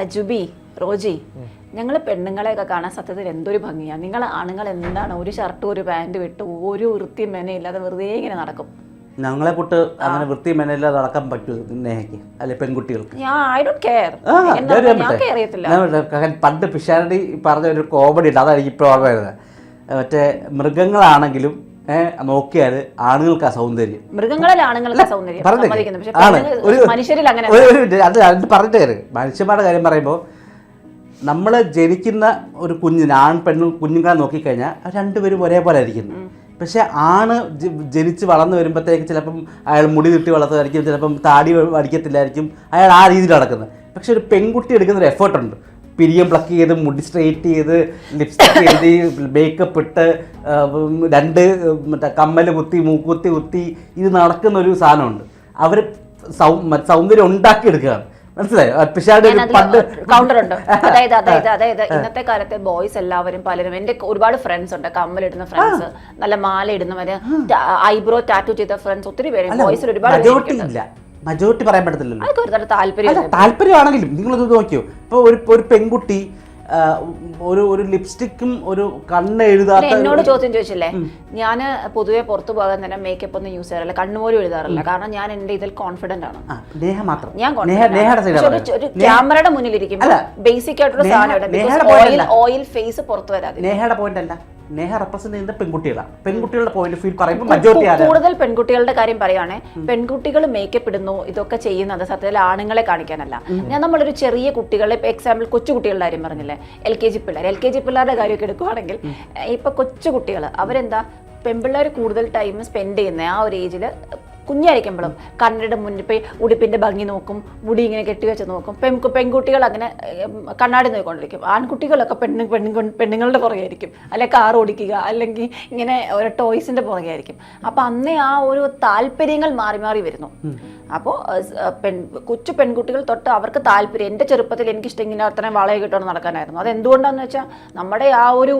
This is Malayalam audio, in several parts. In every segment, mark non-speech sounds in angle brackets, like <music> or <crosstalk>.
അജുബി റോജി ഞങ്ങൾ പെണ്ണുങ്ങളെയൊക്കെ കാണാൻ സത്യത്തിൽ എന്തൊരു ഭംഗിയാണ് നിങ്ങൾ ആണുങ്ങൾ എന്താണ് ഒരു ഷർട്ട് ഒരു പാന്റ് വിട്ട് ഒരു വൃത്തിയും മെനയില്ലാതെ വെറുതെ ഇങ്ങനെ നടക്കും? ഞങ്ങളെ പൊട്ട് അങ്ങനെ വൃത്തി മെനയില്ലാതെ നടക്കാൻ പറ്റൂ നേഹയ്ക്ക് അല്ലെ പെൺകുട്ടികൾക്ക്. പണ്ട് പിഷാരടി പറഞ്ഞ ഒരു കോമഡി ഉണ്ട്. അതാണ് എനിക്ക് ഇപ്പോൾ ഓർമ്മ വരുന്നത് മറ്റേ മൃഗങ്ങളാണെങ്കിലും നോക്കിയാൽ ആണുങ്ങൾക്ക് ആ സൗന്ദര്യം. മൃഗങ്ങളിൽ ആണുങ്ങൾക്ക് സൗന്ദര്യം മനുഷ്യരിൽ അങ്ങനെ. അത് അത് പറഞ്ഞിട്ട് കയറി മനുഷ്യന്മാരുടെ കാര്യം പറയുമ്പോൾ നമ്മൾ ജനിക്കുന്ന ഒരു കുഞ്ഞിന് ആൺ പെണ്ണും കുഞ്ഞുങ്ങളെ നോക്കിക്കഴിഞ്ഞാൽ കഴിഞ്ഞാൽ രണ്ടുപേരും ഒരേപോലെ ആയിരിക്കുന്നു പക്ഷെ ആണ് ജനിച്ച് വളർന്നു വരുമ്പോഴത്തേക്ക് ചിലപ്പം അയാൾ മുടി കിട്ടി വളർത്തതായിരിക്കും ചിലപ്പം താടി അടിക്കത്തില്ലായിരിക്കും അയാൾ ആ രീതിയിൽ നടക്കുന്നത്. പക്ഷെ ഒരു പെൺകുട്ടി എടുക്കുന്ന ഒരു എഫേർട്ട് ഉണ്ട്. പിരിയം പ്ലക്ക് ചെയ്ത് മുടി സ്ട്രെയിറ്റ് ചെയ്ത് ലിപ്സ്റ്റിക് എഴുതി മേക്കപ്പ് ഇട്ട് രണ്ട് മറ്റേ കമ്മൽ കുത്തി മൂക്കുത്തി കുത്തി ഇത് നടക്കുന്ന ഒരു സാധനമുണ്ട്. അവർ സൗ സൗന്ദര്യം ഉണ്ടാക്കിയെടുക്കുകയാണ്. മനസ്സിലായോ? പണ്ട് അതായത് അതായത് അതായത് ഇന്നത്തെ കാലത്തെ ബോയ്സ് എല്ലാവരും പലരും എന്റെ ഒരുപാട് ഫ്രണ്ട്സ് ഉണ്ട്. കമ്മലിടുന്ന ഫ്രണ്ട്സ് നല്ല മാല ഇടുന്നവര് ഐബ്രോ ടാറ്റു ചെയ്ത ഫ്രണ്ട്സ് ഒത്തിരി പേര് ബോയ്സിൽ ഒരുപാട് മജോറിറ്റി പറയാൻ പറ്റത്തില്ലല്ലോ. താല്പര്യമാണെങ്കിലും നിങ്ങളത് നോക്കിയോ? ഇപ്പോൾ ഒരു ഒരു പെൺകുട്ടി ഒരു ഒരു ലിപ്സ്റ്റിക്കും ഒരു കണ്ണ് എഴുതാത്ത എന്നോട് ചോദ്യം ചോദിച്ചില്ലേ? ഞാൻ പൊതുവെ പുറത്തു പോകാൻ തന്നെ മേക്കപ്പ് ഒന്നും യൂസ് ചെയ്യാറില്ല. കണ്ണുപോലും എഴുതാറില്ല. കാരണം ഞാൻ എന്റെ ഇതിൽ കോൺഫിഡന്റ് ആണ്. ഞാൻ ഒരു- ക്യാമറയുടെ മുന്നിൽ ഇരിക്കും ബേസിക് ആയിട്ടുള്ള സാധനം ഓയിൽ ഓയിൽ ഫേസ് പുറത്തു വരാതെ നേഹയുടെ പോയിന്റ് അല്ല. നേഹ റെപ്രസെന്റ് ചെയ്യുന്നത് പെൺകുട്ടികളാണ് പെൺകുട്ടികളുടെ പോയിന്റ് ഓഫ് വ്യൂ പറയുമ്പോൾ മെജോറിറ്റി ആണ് കൂടുതൽ പെൺകുട്ടികളുടെ കാര്യം പറയുകയാണെങ്കിൽ പെൺകുട്ടികൾ മേക്കപ്പ് ഇടുന്നു ഇതൊക്കെ ചെയ്യുന്നത് സത്യത്തിൽ ആണുങ്ങളെ കാണിക്കാനല്ല. ഞാൻ നമ്മളൊരു ചെറിയ കുട്ടികളെ എക്സാമ്പിൾ കൊച്ചുകുട്ടികളുടെ കാര്യം പറഞ്ഞില്ലേ എൽ കെ ജി പിള്ളേർ എൽ കെ ജി പിള്ളേരുടെ കാര്യമൊക്കെ എടുക്കുവാണെങ്കിൽ ഇപ്പൊ കൊച്ചുകുട്ടികൾ അവരെന്താ പെൺപിള്ളേർ കൂടുതൽ ടൈം സ്പെൻഡ് ചെയ്യുന്ന ആ ഒരു ഏജിൽ കുഞ്ഞായിരിക്കുമ്പോഴും കണ്ണടയുടെ മുന്നിൽ പോയി ഉടുപ്പിന്റെ ഭംഗി നോക്കും മുടി ഇങ്ങനെ കെട്ടിവെച്ച് നോക്കും. പെൺ പെൺകുട്ടികൾ അങ്ങനെ കണ്ണാടി നോക്കിക്കൊണ്ടിരിക്കും ആൺകുട്ടികളൊക്കെ പെണ്ണ് പെണ്ണു പെണ്ണുങ്ങളുടെ പുറകെ ആയിരിക്കും അല്ലെ കാർ ഓടിക്കുക അല്ലെങ്കിൽ ഇങ്ങനെ ഒരു ടോയ്സിന്റെ പുറകെ ആയിരിക്കും അപ്പോൾ അന്നേ ആ ഒരു താല്പര്യങ്ങൾ മാറി മാറി വരുന്നു. അപ്പോൾ പെൺ കൊച്ചു പെൺകുട്ടികൾ തൊട്ട് അവർക്ക് താല്പര്യം എന്റെ ചെറുപ്പത്തിൽ എനിക്കിഷ്ടം ഇങ്ങനെ അത്രയും വളയെ കിട്ടണം നടക്കാനായിരുന്നു. അത് എന്തുകൊണ്ടാണെന്ന് വെച്ചാൽ നമ്മുടെ ആ ഒരു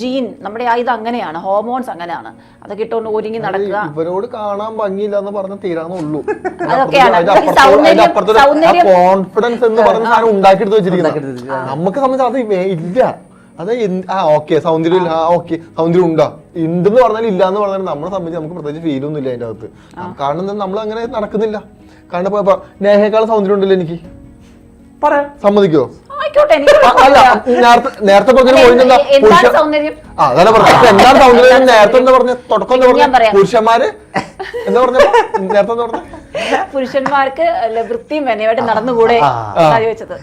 ജീൻ നമ്മുടെ ആ ഇത് അങ്ങനെയാണ് ഹോർമോൺസ് അങ്ങനെയാണ്. അത് കിട്ടുകൊണ്ട് ഒരുങ്ങി നടക്കുക. ഇവരോട് കാണാൻ ഭംഗിയില്ല എന്ന് പറഞ്ഞ തീരാന്നുള്ളൂ കോൺഫിഡൻസ് എന്ന് പറഞ്ഞ സാധനം ഉണ്ടാക്കിയെടുത്ത് വെച്ചിരിക്കുന്നത് നമുക്ക് സംബന്ധിച്ച് അത് ഇല്ല. അത് ആ ഓക്കെ സൗന്ദര്യം ഇല്ല. ആ ഓക്കെ സൗന്ദര്യം ഉണ്ടോ? ഉണ്ടെന്ന് പറഞ്ഞാൽ ഇല്ല എന്ന് പറഞ്ഞാൽ നമ്മളെ സംബന്ധിച്ച് നമുക്ക് പ്രത്യേകിച്ച് ഫീൽ ഒന്നും ഇല്ല അതിന്റെ അകത്ത്. കാരണം നമ്മൾ അങ്ങനെ നടക്കുന്നില്ല. കാരണം നേഹേക്കാൾ സൗന്ദര്യം ഉണ്ടല്ലോ എനിക്ക്. പറയാം സമ്മതിക്കോ? ആയിക്കോട്ടെ നേരത്തെ എന്താണ് സൗന്ദര്യം? അതല്ല പറഞ്ഞത്. എന്താണ് സൗന്ദര്യം? നേരത്തെ എന്താ പറഞ്ഞ തുടക്കം എന്താ പറഞ്ഞ പറയാം. പുരുഷന്മാര്? എന്താ പറഞ്ഞ നേരത്തെ എന്താ പറഞ്ഞ പുരുഷന്മാർക്ക് വൃത്തിയും മെനയുമായിട്ട് നടന്നുകൂടെ ചോദിച്ചത്?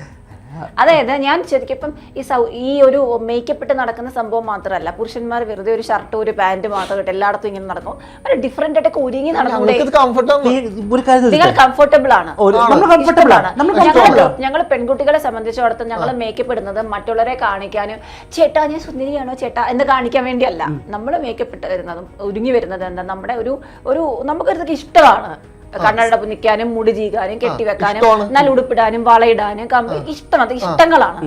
അതായത് ഞാൻ ശരിക്കും ഇപ്പം ഈ സൗ ഈ ഒരു മേക്കപ്പ് ഇട്ട് നടക്കുന്ന സംഭവം മാത്രമല്ല പുരുഷന്മാർ വെറുതെ ഒരു ഷർട്ട് ഒരു പാന്റ് മാത്രം ഇട്ട് എല്ലായിടത്തും ഇങ്ങനെ നടക്കും. ഒരു ഡിഫറെന്റ് ആയിട്ട് ഒരുങ്ങി കാര്യം നിങ്ങൾ കംഫർട്ടബിൾ ആണ്. ഒരു- നമ്മൾ comfortable ആണ്. നമ്മൾ comfortable ആണ്. ഞങ്ങൾ പെൺകുട്ടികളെ സംബന്ധിച്ചിടത്തോളം ഞങ്ങൾ മേക്കപ്പ് ഇടുന്നത് മറ്റുള്ളവരെ കാണിക്കാനും ചേട്ടാ ഞാൻ സുന്ദരിയാണോ ചേട്ടാ എന്ന് കാണിക്കാൻ വേണ്ടിയല്ല. നമ്മൾ മേക്കപ്പ് ഇട്ട് വരുന്നതും ഒരുങ്ങി വരുന്നത് എന്താ? നമ്മുടെ ഒരു ഒരു നമുക്കൊരു ഇഷ്ടമാണ്. കണ്ണട നിൽക്കാനും മുടി ചീകാനും കെട്ടിവെക്കാനും. നല്ല ഉടുപ്പിടാനും വളയിടാനും കമ്പി ഇഷ്ടം അത് ഇഷ്ടങ്ങളാണ്.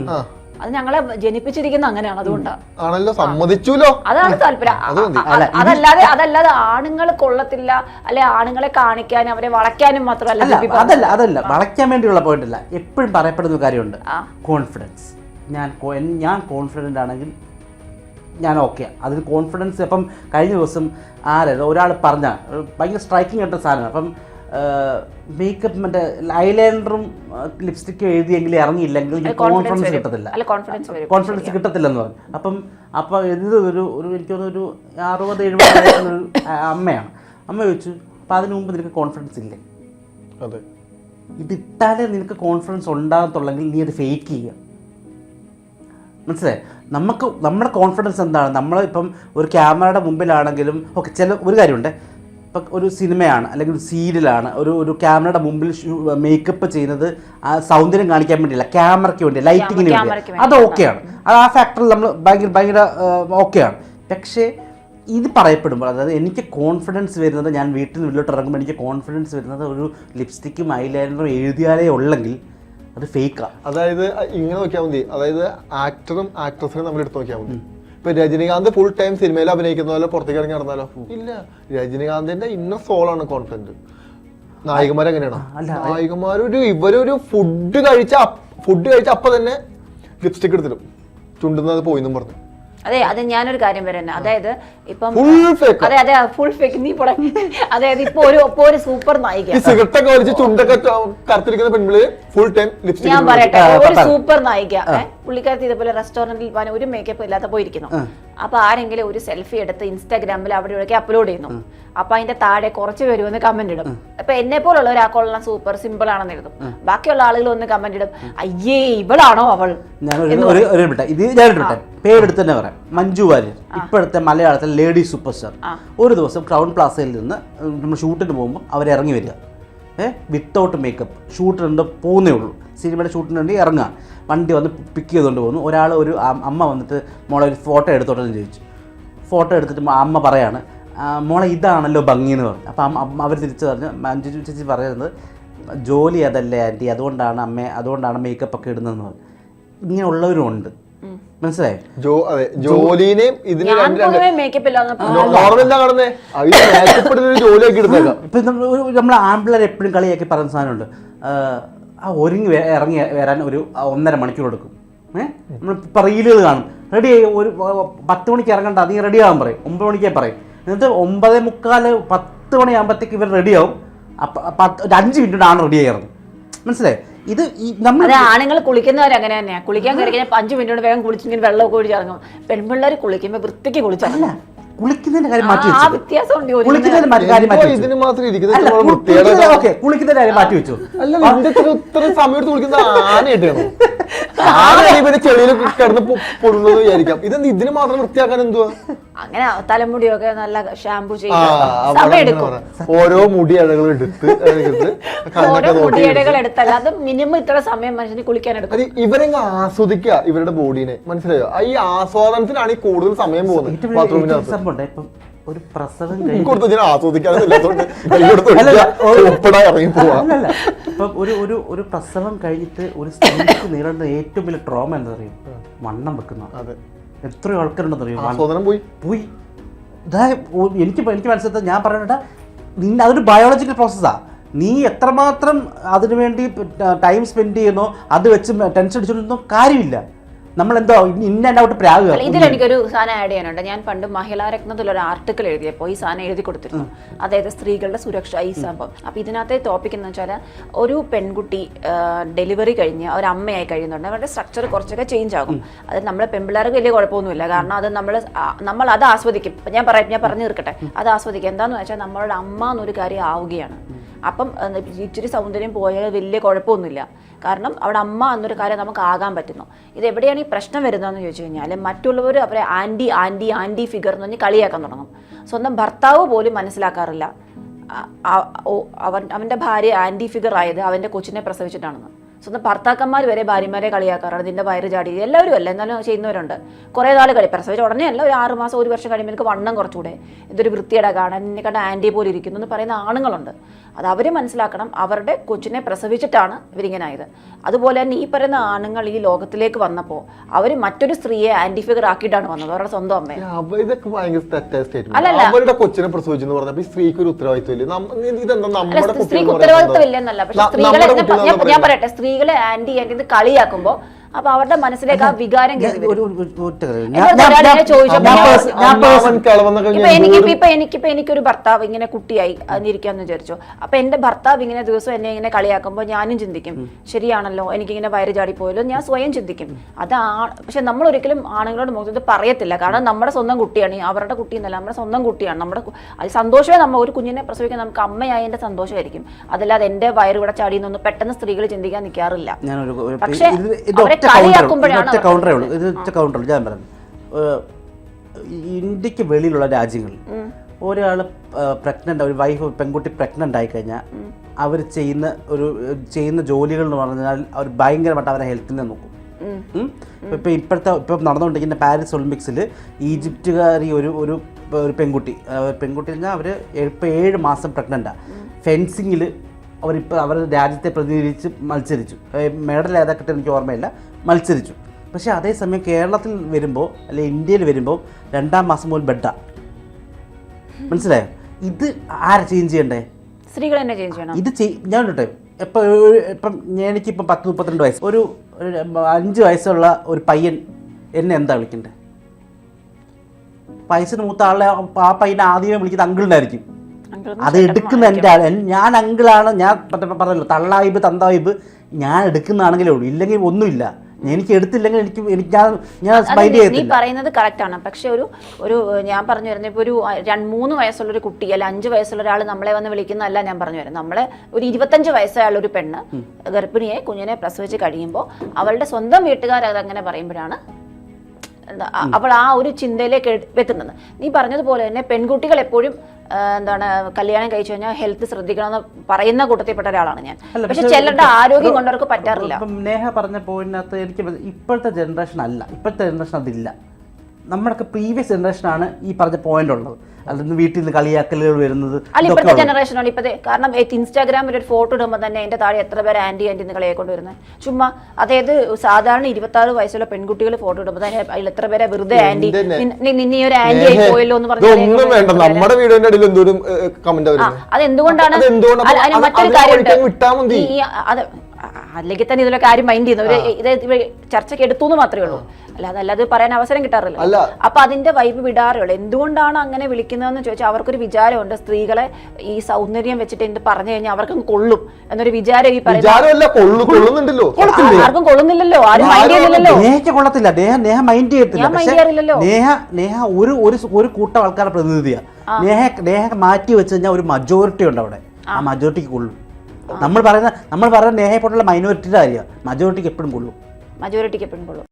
അത് ഞങ്ങളെ ജനിപ്പിച്ചിരിക്കുന്ന അങ്ങനെയാണ് അതുകൊണ്ടാണ് ആണല്ലോ സമ്മതിച്ചുല്ലോ അതാണ് താല്പര്യം. അതല്ലാതെ അതല്ലാതെ ആണുങ്ങൾ കൊള്ളത്തില്ല അല്ലെ ആണുങ്ങളെ കാണിക്കാനും അവരെ വളയ്ക്കാനും മാത്രമല്ല അതല്ല അതല്ല. വളയ്ക്കാൻ വേണ്ടിയുള്ള പോയിന്റ് അല്ല എപ്പോഴും പറയപ്പെടുന്ന കാര്യമുണ്ട്. കോൺഫിഡൻസ് ഞാൻ ഞാൻ കോൺഫിഡന്റ് ആണെങ്കിൽ ഞാൻ ഓക്കെ അതിന് കോൺഫിഡൻസ് ഇപ്പം കഴിഞ്ഞ ദിവസം ആരായിരുന്നു ഒരാൾ പറഞ്ഞ ഭയങ്കര സ്ട്രൈക്കിംഗ് ആയിട്ട് സാധനമാണ്. അപ്പം മേക്കപ്പ് മറ്റേ ഐലൈനറും ലിപ്സ്റ്റിക്കും എഴുതിയെങ്കിലും ഇറങ്ങിയില്ലെങ്കിൽ കോൺഫിഡൻസ്. കിട്ടത്തില്ല. കോൺഫിഡൻസ് കിട്ടത്തില്ലെന്ന് പറഞ്ഞു. അപ്പം അപ്പം ഇത് ഒരു ഒരു എനിക്ക് തോന്നുന്നു ഒരു അറുപത് എഴുപത് വയസ്സുള്ള അമ്മയാണ്. അമ്മ ചോദിച്ചു അപ്പം അതിനു മുമ്പ് നിനക്ക് കോൺഫിഡൻസ് ഇല്ലേ? അതെ. ഇതിട്ടാലേ നിനക്ക് കോൺഫിഡൻസ് ഉണ്ടാകത്തുള്ളെങ്കിൽ നീ അത് ഫേക്ക് ചെയ്യുക. മനസ്സിലായി? നമുക്ക് നമ്മുടെ കോൺഫിഡൻസ് എന്താണ്? നമ്മളിപ്പം ഒരു ക്യാമറയുടെ മുമ്പിലാണെങ്കിലും ഒക്കെ ചില ഒരു കാര്യമുണ്ട്. ഇപ്പം ഒരു സിനിമയാണ് അല്ലെങ്കിൽ ഒരു സീരിയലാണ് ഒരു ഒരു ക്യാമറയുടെ മുമ്പിൽ മേക്കപ്പ് ചെയ്യുന്നത് ആ സൗന്ദര്യം കാണിക്കാൻ വേണ്ടിയില്ല ക്യാമറയ്ക്ക് വേണ്ടി ലൈറ്റിങ്ങിന് വേണ്ടി അത് ഓക്കെയാണ്. അത് ആ ഫാക്ടറിൽ നമ്മൾ ഭയങ്കര ഭയങ്കര ഓക്കെയാണ്. പക്ഷേ ഇത് പറയപ്പെടുമ്പോൾ അതായത് എനിക്ക് കോൺഫിഡൻസ് വരുന്നത് ഞാൻ വീട്ടിൽ നിന്ന് ഉള്ളിലോട്ട് ഇറങ്ങുമ്പോൾ എനിക്ക് കോൺഫിഡൻസ് വരുന്നത് ഒരു ലിപ്സ്റ്റിക്കും ഐലൈനറും എഴുതിയാലേ ഉള്ളെങ്കിൽ അത് ഫേക്കാണ് അതായത് ഇങ്ങനെ നോക്കിയാൽ മതി. അതായത് ആക്ടറും ആക്ട്രസിനും നമ്മൾ എടുത്ത് നോക്കിയാൽ മതി. ഇപ്പൊ രജനികാന്ത് ഫുൾ ടൈം സിനിമയിൽ അഭിനയിക്കുന്ന പോലെ പുറത്തേക്ക് ഇറങ്ങി നടന്നാലോ? ഇല്ല. രജനികാന്തിന്റെ ഇന്ന സോളാണ് കോൺഫിഡന്റ് നായികമാർ എങ്ങനെയാണ്? നായികമാരൊരു ഇവരൊരു ഫുഡ് കഴിച്ച ഫുഡ് കഴിച്ച അപ്പൊ തന്നെ ലിപ്സ്റ്റിക് എടുത്തിടും. ചുണ്ടുന്നത് പോയിന്നും പറഞ്ഞു. അതെ അത് ഞാനൊരു കാര്യം പറയുന്നത് അതായത് ഇപ്പം അതെ അതെ ഫുൾ ഫേക്ക് നീ പോടെ. അതായത് ഇപ്പൊ ഒരു ഇപ്പൊ ഒരു സൂപ്പർ നായിക. ഒക്കെ വലിച്ച് ചുണ്ടൊക്കെ ച- കറുത്തിരിക്കുന്ന പെൺപിള്ളി ഫുൾ ടൈം ലിപ്സ്റ്റിക് ഞാൻ പറയട്ടെ ഒരു സൂപ്പർ നായിക പുള്ളിക്കാരത്തി ഇതേപോലെ റെസ്റ്റോറന്റിൽ പോകാൻ ഒരു മേക്കപ്പ് ഇല്ലാത്ത പോയിരിക്കുന്നു. അപ്പൊ ആരെങ്കിലും ഒരു സെൽഫി എടുത്ത് ഇൻസ്റ്റാഗ്രാമിൽ അവിടെ ഇവിടെയൊക്കെ അപ്ലോഡ് ചെയ്യുന്നു. അപ്പൊ അതിന്റെ താഴെ കുറച്ച് പേര് വന്ന് കമന്റ് ഇടും. അപ്പൊ എന്നെ പോലുള്ള ഒരാൾക്കുള്ള സൂപ്പർ സിമ്പിൾ ആണെന്ന് എഴുതും. ബാക്കിയുള്ള ആളുകൾ ഒന്ന് കമന്റ് ഇടും. അയ്യേ ഇവളാണോ അവൾ? ഇത് ഞാൻ പേരെടുത്ത് തന്നെ പറയാം. മഞ്ജു വാര്യർ. ഇപ്പോഴത്തെ മലയാളത്തിലെ ലേഡി സൂപ്പർ സ്റ്റാർ. ഒരു ദിവസം ക്രൗൺ പ്ലാസയിൽ നിന്ന് നമ്മൾ ഷൂട്ടിന് പോകുമ്പോൾ അവർ ഇറങ്ങി വരിക. ഏ? വിത്തൗട്ട് മേക്കപ്പ് ഷൂട്ടിനുണ്ട് പോകുന്നേ ഉള്ളൂ. സിനിമയുടെ ഷൂട്ടിന് വേണ്ടി ഇറങ്ങുക. വണ്ടി വന്ന് പിക്ക് ചെയ്തുകൊണ്ട് പോകുന്നു. ഒരാൾ ഒരു അമ്മ വന്നിട്ട് മോളെ ഒരു ഫോട്ടോ എടുത്തോട്ടെന്ന് ചോദിച്ചു. ഫോട്ടോ എടുത്തിട്ട് അമ്മ പറയാണ് മോളെ ഇതാണല്ലോ ഭംഗി എന്ന് പറഞ്ഞു. അപ്പം അവർ തിരിച്ചു പറഞ്ഞു മഞ്ജു ചേച്ചി പറയുന്നത് ജോലി അതല്ലേ ആന്റി. അതുകൊണ്ടാണ് അമ്മ അതുകൊണ്ടാണ് മേക്കപ്പ് ഒക്കെ ഇടുന്നതെന്ന് പറഞ്ഞു. ഇങ്ങനെയുള്ളവരും ഉണ്ട്. മനസ്സിലായോ? ജോലിനെയും ഇതിന് മേക്കപ്പ് ജോലിയാക്കി എടുത്തേക്കാം. ഇപ്പം നമ്മൾ ആമ്പിളർ എപ്പോഴും കളിയാക്കി പറയുന്ന സാധനമുണ്ട്. ആ, ആ ഒരുങ്ങി ഇറങ്ങി വരാൻ ഒരു ഒന്നര മണിക്കൂർ എടുക്കും. ഏഹ് നമ്മൾ ഇപ്പം റീലുകൾ കാണും. റെഡി ആയി ഒരു പത്ത് മണിക്ക് ഇറങ്ങണ്ട നീ റെഡി ആവാൻ പറയും. ഒമ്പത് മണിക്കേ പറയും. എന്നിട്ട് ഒമ്പതേ മുക്കാൽ പത്ത് മണിയാകുമ്പോഴത്തേക്ക് ഇവർ റെഡിയാവും അപ്പം പത്ത് ഒരു അഞ്ച് മിനിറ്റ് ആണ് റെഡി ആയി ഇറങ്ങും. മനസ്സിലായി? ഇത് നമ്മൾ ആണുങ്ങൾ കുളിക്കുന്നവർ അങ്ങനെ തന്നെയാ. കുളിക്കാൻ കയറി കഴിഞ്ഞാൽ അഞ്ചു മിനിറ്റ് കൊണ്ട് വേഗം കുളിച്ചിങ്ങനെ വെള്ളമൊക്കെ ഒഴിച്ചിറങ്ങും പെൺപിള്ളേർ കുളിക്കുമ്പോൾ വൃത്തിക്ക് കുളിച്ചാൽ കുളിക്കുന്നതിന്റെ കാര്യം മാറ്റി ആ വെച്ചു. വ്യത്യാസം ഉണ്ട് ഒരു കുളിക്കുന്നതിന്റെ കാര്യം മാറ്റി എന്തോ വെച്ചു. ഇതിന് മാത്രം ഇരിക്കുന്നത് ഓക്കേ, കുളിക്കുന്നതിന്റെ കാര്യം മാറ്റി വെച്ചു. അല്ല നിന്റെ ഇത്ര ഇത്ര സമയം എടുത്ത് കുളിക്കുന്ന ആനയായിട്ടാണ് ആന ഇവർ ചെളിയിൽ കിടന്ന് പൊ- പൊടുന്നത് വിചാരിക്കാം. ഇതെന്ത് ഇതിന് മാത്രം വൃത്തിയാക്കാൻ എന്തുവാ? അങ്ങനെ തലമുടിയൊക്കെ നല്ല ഷാമ്പു ആ, ചെയ്യും സമയം എടുക്കും. ഓരോ മുടി ഇഴകൾ എടുത്ത് <laughs> മുടിയടകൾ ഓരോ എടുത്തല്ല അത് മിനിമം ഇത്ര സമയം മനുഷ്യന് കുളിക്കാൻ എടുക്കും. ഇവരെ ഇവരങ്ങ് ആസ്വദിക്കുക ഇവരുടെ ബോഡീനെ. മനസ്സിലായോ? ഈ ആസ്വാദനത്തിനാണ് ഈ കൂടുതൽ സമയം പോകുന്നത്. ബാത്റൂമിനകത്ത് ഒരു പ്രസവം <laughs> ഇപ്പം ഒരു ഒരു ഒരു പ്രസവം കഴിഞ്ഞിട്ട് ഒരു സ്ത്രീക്ക് നേരിടുന്ന ഏറ്റവും വലിയ ട്രോമ എന്താ പറയുക? വണ്ണം വെക്കുന്ന. അതെ എത്രയോ ആൾക്കാരുണ്ടെന്ന് അറിയും പോയി. പോയി. എനിക്ക് എനിക്ക് മനസ്സിലത്തെ ഞാൻ പറഞ്ഞിട്ട് നിന്നെ അതൊരു ബയോളജിക്കൽ പ്രോസസ്സാണ് നീ എത്രമാത്രം അതിനുവേണ്ടി ടൈം സ്പെൻഡ് ചെയ്യുന്നോ അത് വെച്ച് ടെൻഷൻ അടിച്ചുകൊണ്ടിരുന്നോ കാര്യമില്ല. നമ്മളെന്തോ ഇന്ന ഔട്ട് പ്രാകുക അല്ല, ഇതിലെനിക്കൊരു സാധനം ആഡ് ചെയ്യാനുണ്ട്. ഞാൻ പണ്ട് മഹിളാ രത്നത്തിൽ ഒരു ആർട്ടിക്കിൾ എഴുതിയപ്പോൾ ഈ സാധനം എഴുതി കൊടുത്തിരുന്നു. അതായത് സ്ത്രീകളുടെ സുരക്ഷ ഈ സംഭവം. അപ്പൊ ഇതിനകത്തെ ടോപ്പിക് എന്ന് വെച്ചാൽ ഒരു പെൺകുട്ടി ഡെലിവറി കഴിഞ്ഞ് ഒരു അമ്മയായി കഴിയുന്നുണ്ട്. അവരുടെ സ്ട്രക്ചർ കുറച്ചൊക്കെ ചേഞ്ച് ആകും. അത് നമ്മളെ പെൺപിള്ളേർക്ക് വലിയ കുഴപ്പമൊന്നുമില്ല. കാരണം അത് നമ്മൾ നമ്മൾ അത് ആസ്വദിക്കും. ഞാൻ പറയാം ഞാൻ പറഞ്ഞു തീർക്കട്ടെ. അത് ആസ്വദിക്കും. എന്താണെന്ന് വെച്ചാൽ നമ്മളുടെ അമ്മ എന്നൊരു കാര്യം ആവുകയാണ്. അപ്പം ഇച്ചിരി സൗന്ദര്യം പോയാൽ വലിയ കുഴപ്പമൊന്നുമില്ല. കാരണം അവിടെ അമ്മ എന്നൊരു കാര്യം നമുക്ക് ആകാൻ പറ്റുന്നു. ഇത് എവിടെയാണ് ഈ പ്രശ്നം വരുന്നതെന്ന് ചോദിച്ചു കഴിഞ്ഞാൽ മറ്റുള്ളവർ അവരെ ആന്റി ആന്റി ആന്റി ഫിഗർ എന്ന് പറഞ്ഞ് കളിയാക്കാൻ തുടങ്ങും. സ്വന്തം ഭർത്താവ് പോലും മനസ്സിലാക്കാറില്ല. അവൻ അവന്റെ ഭാര്യ ആന്റി ഫിഗർ ആയത് അവന്റെ കൊച്ചിനെ പ്രസവിച്ചിട്ടാണെന്ന്. സ്വന്തം ഭർത്താക്കന്മാർ വരെ ഭാര്യമാരെ കളിയാക്കാറാണ് ഇതിന്റെ വയറ് ചാടി എല്ലാവരും അല്ല? എന്നാലും ചെയ്യുന്നവരുണ്ട്. കുറേ നാൾ കളി. പ്രസവിച്ച ഉടനെ അല്ല ഒരു ആറ് മാസം ഒരു വർഷം കഴിയുമ്പോൾ എനിക്ക് വണ്ണം കുറച്ചുകൂടെ. ഇതൊരു വൃത്തിയുടെ കാണാൻ എന്നെ കണ്ട ആന്റി പോലെ ഇരിക്കുന്നു എന്ന് പറയുന്ന ആണുങ്ങളുണ്ട്. അത് അവർ മനസ്സിലാക്കണം. അവരുടെ കൊച്ചിനെ പ്രസവിച്ചിട്ടാണ് ഇവരിങ്ങനെ ആയത്. അതുപോലെ തന്നെ ഈ പറയുന്ന ആണുങ്ങൾ ഈ ലോകത്തിലേക്ക് വന്നപ്പോൾ അവർ മറ്റൊരു സ്ത്രീയെ ആന്റി ഫിഗർ ആക്കിയിട്ടാണ് വന്നത്. അവരുടെ സ്വന്തം അമ്മയെ. അവ- ഇതൊക്കെ ഭയങ്കര തെറ്റായ സ്റ്റേറ്റ്മെന്റ്. അവരുടെ കൊച്ചിനെ പ്രസവിച്ചെന്ന് പറഞ്ഞപ്പോ ഈ സ്ത്രീക്ക് ഒരു ഉത്തരവാദിത്വം ഇല്ല? ഇതെന്താ നമ്മുടെ സ്ത്രീക്ക് ഉത്തരവാദിത്വം ഇല്ലെന്നല്ല. പക്ഷെ സ്ത്രീകളെ ഞാൻ- പറയട്ടെ. ഞാൻ- എന്ന് ഞാൻ പറയുന്നത്. പറയട്ടെ സ്ത്രീകളെ ആന്റി ആന്റി ഇത് കളിയാക്കുമ്പോ അപ്പൊ അവരുടെ മനസ്സിലേക്ക് ആ വികാരം കിളവെന്നൊക്കെ ഇപ്പൊ എനിക്കിപ്പോ എനിക്കൊരു ഭർത്താവ് ഇങ്ങനെ കുട്ടിയായി അതിരിക്കാന്ന് വിചാരിച്ചു. അപ്പൊ എന്റെ ഭർത്താവ് ഇങ്ങനെ ദിവസം എന്നെ ഇങ്ങനെ കളിയാക്കുമ്പോൾ ഞാനും ചിന്തിക്കും ശരിയാണല്ലോ എനിക്കിങ്ങനെ വയറ് ചാടി പോയല്ലോ ഞാൻ സ്വയം ചിന്തിക്കും. അത് ആ പക്ഷെ നമ്മൾ ഒരിക്കലും ആണുങ്ങളോട് മുഖത്ത് ഇത് പറയത്തില്ല. കാരണം നമ്മുടെ സ്വന്തം കുട്ടിയാണ് അവരുടെ കുട്ടി എന്നല്ല നമ്മുടെ സ്വന്തം കുട്ടിയാണ്. നമ്മുടെ അത് സന്തോഷമേ നമ്മൾ ഒരു കുഞ്ഞിനെ പ്രസവിക്കാൻ നമുക്ക് അമ്മയായി എന്റെ സന്തോഷമായിരിക്കും. അതല്ലാതെ എന്റെ വയറ് ഇവിടെ ചാടിയെന്നൊന്നും പെട്ടെന്ന് സ്ത്രീകൾ ചിന്തിക്കാൻ നിൽക്കാറില്ല പക്ഷേ ഒറ്റ കൗണ്ടർ ഒറ്റ കൗണ്ടറേ ഉള്ളൂ. ഇത് ഒറ്റ കൗണ്ടർ ഞാൻ പറഞ്ഞു ഇന്ത്യയ്ക്ക് വെളിയിലുള്ള രാജ്യങ്ങളിൽ ഒരാൾ പ്രഗ്നന്റ് ഒരു വൈഫ് പെൺകുട്ടി പ്രഗ്നന്റ് ആയി കഴിഞ്ഞാൽ അവർ ചെയ്യുന്ന ഒരു ചെയ്യുന്ന ജോലികൾ എന്ന് പറഞ്ഞാൽ അവർ ഭയങ്കരമായിട്ട് അവരെ ഹെൽത്തിനെ നോക്കും. ഇപ്പൊ ഇപ്പൊ ഇപ്പോഴത്തെ ഇപ്പം നടന്നുകൊണ്ടിരിക്കുന്ന പാരീസ് ഒളിമ്പിക്സിൽ ഈജിപ്തുകാരി ഒരു ഒരു ഒരു പെൺകുട്ടി പെൺകുട്ടി പറഞ്ഞാൽ അവർ ഇപ്പോൾ ഏഴ് മാസം പ്രഗ്നന്റാണ് ഫെൻസിങ്ങിൽ അവരിപ്പോൾ അവർ രാജ്യത്തെ പ്രതിനിധീകരിച്ച് മത്സരിച്ചു. മെഡൽ ഏതാ എനിക്ക് ഓർമ്മയില്ല. മത്സരിച്ചു. പക്ഷേ അതേസമയം കേരളത്തിൽ വരുമ്പോൾ അല്ലെ ഇന്ത്യയിൽ വരുമ്പോൾ രണ്ടാം മാസം മുതൽ ബെഡ മനസ്സിലായോ? ഇത് ആരാ ചേഞ്ച് ചെയ്യണ്ടേ? സ്ത്രീകൾ തന്നെ ചേഞ്ച് ചെയ്യണം. ഇത് ഞാൻ കേട്ടെ ഇപ്പം എനിക്കിപ്പം പത്ത് മുപ്പത്തിരണ്ട് വയസ്സ്. ഒരു അഞ്ച് വയസ്സുള്ള ഒരു പയ്യൻ എന്നെ എന്താ വിളിക്കണ്ടേ? വയസ്സിന് മൂത്ത ആളെ ആ പയ്യനെ ആദ്യമേ വിളിക്കുന്നത് അങ്കിളിനായിരിക്കും. അത് എടുക്കുന്ന എന്റെ ആൾ ഞാൻ അങ്കിളാണ്. ഞാൻ പറഞ്ഞല്ലോ തള്ളായിബ് തന്തായിബ് ഞാൻ എടുക്കുന്നതാണെങ്കിലേ ഉള്ളൂ. ഇല്ലെങ്കിൽ ഒന്നുമില്ല. എനിക്ക് എടുത്തില്ലെങ്കിൽ എനിക്ക് എനിക്ക് ഞാൻ ഞാൻ മൈൻഡ് നീ- നീ പറയുന്നത് കറക്റ്റ് ആണ്. പക്ഷെ ഒരു ഒരു ഞാൻ പറഞ്ഞു വരുന്നത് ഇപ്പോൾ ഒരു രണ്ട് മൂന്ന് വയസ്സുള്ള ഒരു കുട്ടി അല്ല അഞ്ച് വയസ്സുള്ള ഒരാൾ നമ്മളെ വന്ന് വിളിക്കുന്നതല്ല ഞാൻ പറഞ്ഞു വരുന്നത്. നമ്മളെ ഒരു ഇരുപത്തഞ്ച് വയസ്സായുള്ള ഒരു പെണ്ണ് ഗർഭിണിയെ കുഞ്ഞിനെ പ്രസവിച്ച് കഴിയുമ്പോൾ അവളുടെ സ്വന്തം വീട്ടുകാർ അതങ്ങനെ അങ്ങനെ പറയുമ്പോഴാണ് അവൾ ആ ഒരു ചിന്തയിലേക്ക് എത്തുന്നത്. നീ പറഞ്ഞതുപോലെ തന്നെ പെൺകുട്ടികൾ എപ്പോഴും എന്താണ് കല്യാണം കഴിച്ചു കഴിഞ്ഞാൽ ഹെൽത്ത് ശ്രദ്ധിക്കണമെന്ന് പറയുന്ന കൂട്ടത്തിൽപ്പെട്ട ഒരാളാണ് ഞാൻ. പക്ഷെ ചിലരുടെ ആരോഗ്യം കൊണ്ടവർക്ക് പറ്റാറില്ല. നേഹ പറഞ്ഞ പോയിന്റിനകത്ത് എനിക്ക് ഇപ്പോഴത്തെ ജനറേഷൻ അല്ല. ഇപ്പോഴത്തെ ജനറേഷൻ അതില്ല. നമ്മുടെയൊക്കെ പ്രീവിയസ് ജനറേഷൻ ആണ് ഈ പറഞ്ഞ പോയിന്റ് ഉള്ളത്. അല്ലെങ്കിൽ വീട്ടിൽ നിന്ന് കളിയാക്കലുകൾ വരുന്നത് അല്ല ഇപ്പോഴത്തെ. ജനറേഷനാണ് ഇപ്പോഴത്തെ കാരണം ഇൻസ്റ്റാഗ്രാമിൽ ഒരു ഫോട്ടോ ഇടുമ്പോൾ തന്നെ എന്റെ താഴെ എത്ര പേര് ആന്റി ആന്റി എന്ന് കളിയെ കൊണ്ടുവരുന്നത് ചുമ്മാ അതായത് സാധാരണ ഇരുപത്തി ആറ് വയസ്സുള്ള പെൺകുട്ടികൾ ഫോട്ടോ ഇടുമ്പോൾ തന്നെ അതിൽ എത്ര പേരെ വെറുതെ ആന്റി നിന്നീ ഒരു ആന്റി ആയി പോയല്ലോ എന്ന് പറഞ്ഞ് വേണ്ട. നമ്മുടെ വീഡിയോന്റെ അടിയിൽ എന്തോരം കമന്റ് അതെന്തുകൊണ്ടാണ്? മറ്റൊരു അതിനെ അല്ലെങ്കിൽ തന്നെ ഇതിലൊക്കെ ആരും മൈൻഡ് ചെയ്യുന്നു ഇത് ചർച്ചയ്ക്ക് എടുത്തു എന്ന് മാത്രമേ ഉള്ളൂ. അല്ലാതെ അല്ലാതെ പറയാൻ അവസരം കിട്ടാറില്ല. അപ്പൊ അതിന്റെ വൈബ് വിടാറുള്ളൂ. എന്തുകൊണ്ടാണ് അങ്ങനെ വിളിക്കുന്നതെന്ന് ചോദിച്ചാൽ അവർക്കൊരു വിചാരമുണ്ട്. സ്ത്രീകളെ ഈ സൗന്ദര്യം വെച്ചിട്ട് എന്ത് പറഞ്ഞു കഴിഞ്ഞാൽ അവർക്കും കൊള്ളും എന്നൊരു വിചാരം ഈ ആർക്കും കൊള്ളുന്നില്ലല്ലോ. ആരും മൈൻഡ് ചെയ്യുന്നില്ലല്ലോ. കൊള്ളത്തില്ല. നേഹ നേഹ മൈൻഡ് ചെയ്യത്തില്ല. നേഹ നേഹ ഒരു ഒരു ഒരു കൂട്ടം ആൾക്കാരുടെ പ്രതിനിധിയാണ് നേഹ നേഹ മാറ്റി വെച്ച് കഴിഞ്ഞാൽ ഒരു മജോറിറ്റി ഉണ്ട് അവിടെ. ആ. മജോറിറ്റിക്ക് കൊള്ളും. നമ്മൾ പറയുന്ന നമ്മൾ പറയുന്ന നേഹയെ പോലുള്ള മൈനോറിറ്റിയുടെ കാര്യമാണ്. മജോറിറ്റിക്ക് എപ്പോഴും കൊള്ളും. മജോറിറ്റിക്ക് എപ്പോഴും കൊള്ളും.